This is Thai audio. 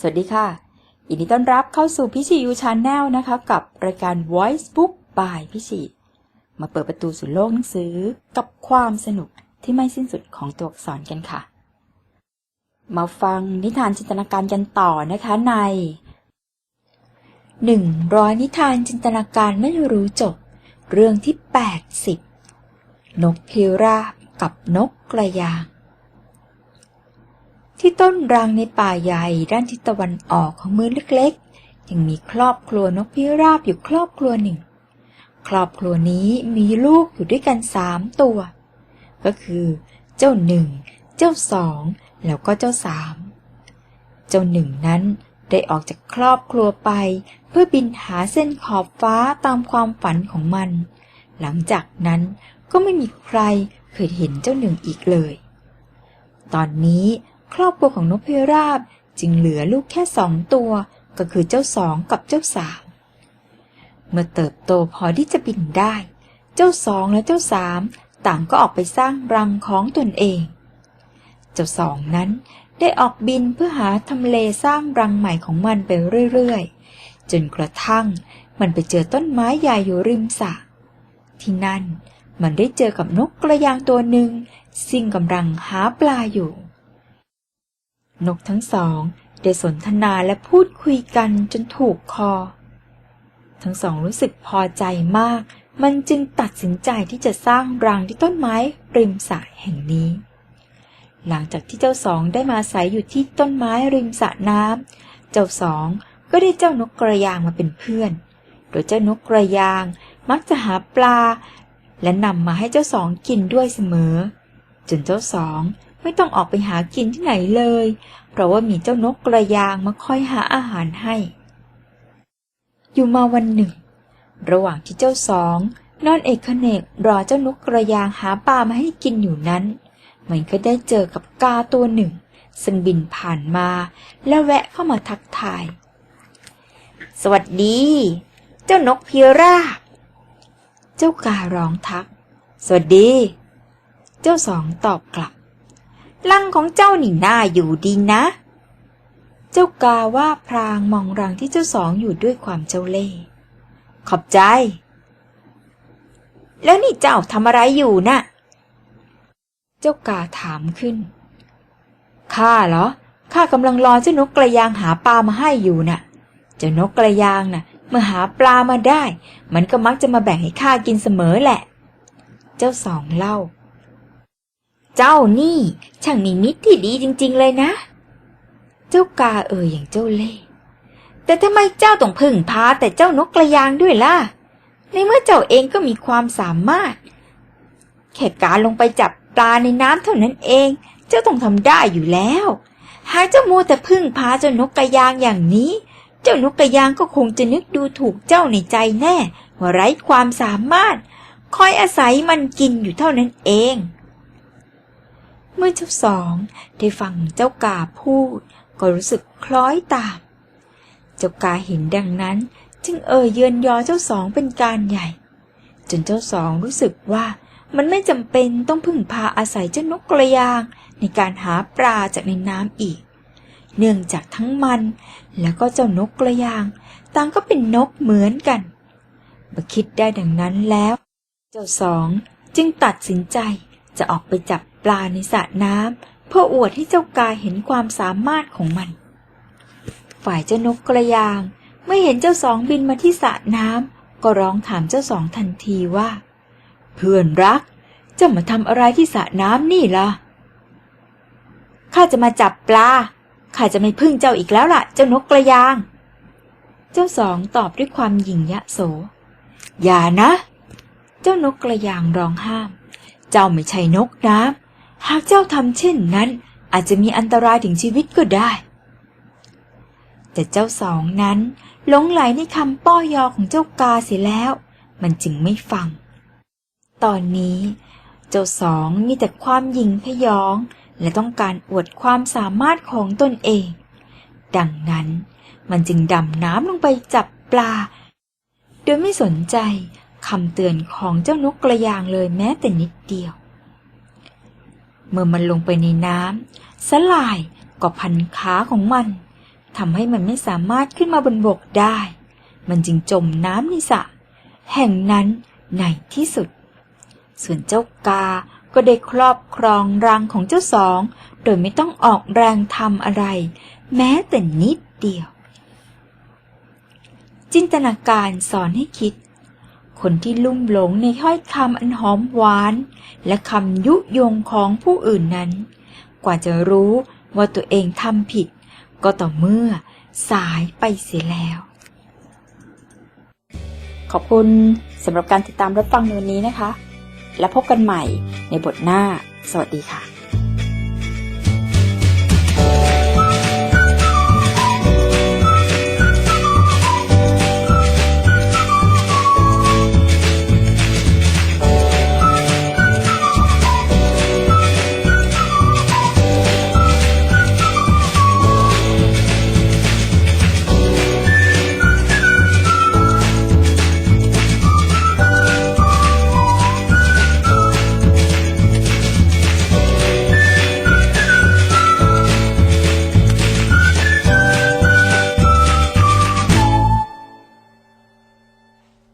สวัสดีค่ะยินดีต้อนรับเข้าสู่พิชิยูชาแนลนะคะ กับรายการ Voice Book by พิชิมาเปิดประตูสู่โลกหนังสือกับความสนุกที่ไม่สิ้นสุดของตัวอักษรกันค่ะ มาฟังนิทานจินตนาการกันต่อนะคะในหนึ่งร้อยนิทานจินตนาการไม่รู้จบ เรื่องที่ 80 นกพิราบกับนกกระยาง ที่ต้นรังในป่าใหญ่ด้านทิศตะวันออกของเมืองเล็กๆ ยังมีครอบครัวนกพิราบอยู่ครอบครัวหนึ่ง ครอบครัวนี้มีลูกอยู่ด้วยกันสามตัว ก็คือ เจ้าหนึ่ง เจ้าสอง แล้วก็เจ้าสาม เจ้าหนึ่งนั้นได้ออกจากครอบครัวไป เพื่อบินหาเส้นขอบฟ้าตามความฝันของมัน หลังจากนั้นก็ไม่มีใครเคยเห็นเจ้าหนึ่งอีกเลย ตอนนี้ ครอบครัวของนกพิราบจึงเหลือลูกแค่สองตัว ก็คือเจ้าสองกับเจ้าสามเมื่อเติบโตพอที่จะบินได้ เจ้าสองและเจ้าสามต่างก็ออกไปสร้างรังของตนเอง เจ้าสองนั้นได้ออกบินเพื่อหาทำเลสร้างรังใหม่ของมันไปเรื่อยๆ จนกระทั่งมันไปเจอต้นไม้ใหญ่อยู่ริมสระที่นั่นมันได้เจอกับนกกระยางตัวหนึ่งซึ่งกำลังหาปลาอยู่ นกทั้งสองได้สนทนาและพูดคุยกันจนถูกคอ ทั้งสองรู้สึกพอใจมาก มันจึงตัดสินใจที่จะสร้างรังที่ต้นไม้ริมสระแห่งนี้ หลังจากที่เจ้าสองได้มาอาศัยอยู่ที่ต้นไม้ริมสระน้ำ เจ้าสองก็ได้เจ้านกกระยางมาเป็นเพื่อน โดยเจ้านกกระยางมักจะหาปลา และนำมาให้เจ้าสองกินด้วยเสมอ จนเจ้าสอง ไม่ต้องออกไปหากินที่ไหนเลย เพราะว่ามีเจ้านกกระยางมาคอยหาอาหารให้ อยู่มาวันหนึ่ง ระหว่างที่เจ้าสองนอนเอกเนกรอเจ้านกกระยางหาปลามาให้กินอยู่นั้น มันก็ได้เจอกับกาตัวหนึ่ง ซึ่งบินผ่านมา และแวะเข้ามาทักทาย สวัสดี เจ้านกพิราบ เจ้าการ้องทัก สวัสดี เจ้าสองตอบกลับ รังของเจ้านี่น่าอยู่ดีนะ เจ้ากาว่าพรางมองรังที่เจ้าสองอยู่ด้วยความเจ้าเล่ห์ขอบใจ แล้วนี่เจ้าทำอะไรอยู่น่ะ เจ้ากาถามขึ้น ข้าเหรอ ข้ากำลังรอเจ้านกกระยางหาปลามาให้อยู่น่ะ เจ้านกกระยางน่ะเมื่อหาปลามาได้ มันก็มักจะมาแบ่งให้ข้ากินเสมอแหละ เจ้าสองเล่า เจ้านี่ช่างมีมิตรที่ดีจริง ๆ เลยนะ เจ้ากาเอ่ยอย่างเจ้าเล่ห์แต่ทำไมเจ้าต้องพึ่งพาแต่เจ้านกกระยางด้วยล่ะ ในเมื่อเจ้าเองก็มีความสามารถ แค่การลงไปจับปลาในน้ำเท่านั้นเอง เจ้าต้องทำได้อยู่แล้ว หากเจ้ามัวแต่พึ่งพาเจ้านกกระยางอย่างนี้ เจ้านกกระยางก็คงจะนึกดูถูกเจ้าในใจแน่ว่าไร้ความสามารถ คอยอาศัยมันกินอยู่เท่านั้นเอง เมื่อเจ้าสองได้ฟังเจ้ากาพูด ก็รู้สึกคล้อยตาม เจ้ากาเห็นดังนั้น จึงเอ่ยเยือนยอเจ้าสองเป็นการใหญ่ จนเจ้าสองรู้สึกว่ามันไม่จำเป็นต้องพึ่งพาอาศัยเจ้านกกระยางในการหาปลาจากในน้ำอีก เนื่องจากทั้งมันแล้วก็เจ้านกกระยาง ต่างก็เป็นนกเหมือนกันเมื่อคิดได้ดังนั้นแล้ว เจ้าสองจึงตัดสินใจ จะออกไปจับปลาในสระน้ำเพื่ออวดให้เจ้ากาเห็นความสามารถของมัน ฝ่ายเจ้านกกระยางเมื่อเห็นเจ้าสองบินมาที่สระน้ำก็ร้องถามเจ้าสองทันทีว่า เพื่อนรักเจ้ามาทำอะไรที่สระน้ำนี่ล่ะข้าจะมาจับปลาข้าจะไม่พึ่งเจ้าอีกแล้วล่ะ เจ้านกกระยาง เจ้าสองตอบด้วยความหยิ่งยะโส อย่านะ เจ้านกกระยางร้องห้าม เจ้าไม่ใช่นกน้ำหากเจ้าทำเช่นนั้น อาจจะมีอันตรายถึงชีวิตก็ได้ แต่เจ้าสองนั้นหลงไหลในคำป้อยอของเจ้ากาเสียแล้ว มันจึงไม่ฟัง ตอนนี้เจ้าสองมีแต่ความหยิงพยอง และต้องการอวดความสามารถของตนเอง ดังนั้นมันจึงดำน้ำลงไปจับปลา โดยไม่สนใจ คำเตือนของเจ้านกกระยางเลยแม้แต่นิดเดียว เมื่อมันลงไปในน้ำสลายก็พันขาของมันทำให้มันไม่สามารถขึ้นมาบนบกได้ มันจึงจมน้ำในสระแห่งนั้นในที่สุด ส่วนเจ้ากาก็ได้ครอบครองรังของเจ้าสอง โดยไม่ต้องออกแรงทำอะไร แม้แต่นิดเดียว จินตนาการสอนให้คิด คนที่ลุ่มหลงในถ้อยคำอันหอมหวาน และคำยุยงของผู้อื่นนั้น กว่าจะรู้ว่าตัวเองทำผิด ก็ต่อเมื่อสายไปเสียแล้ว ขอบคุณสำหรับการติดตามรับฟังในวันนี้นะคะ และพบกันใหม่ในบทหน้า สวัสดีค่ะ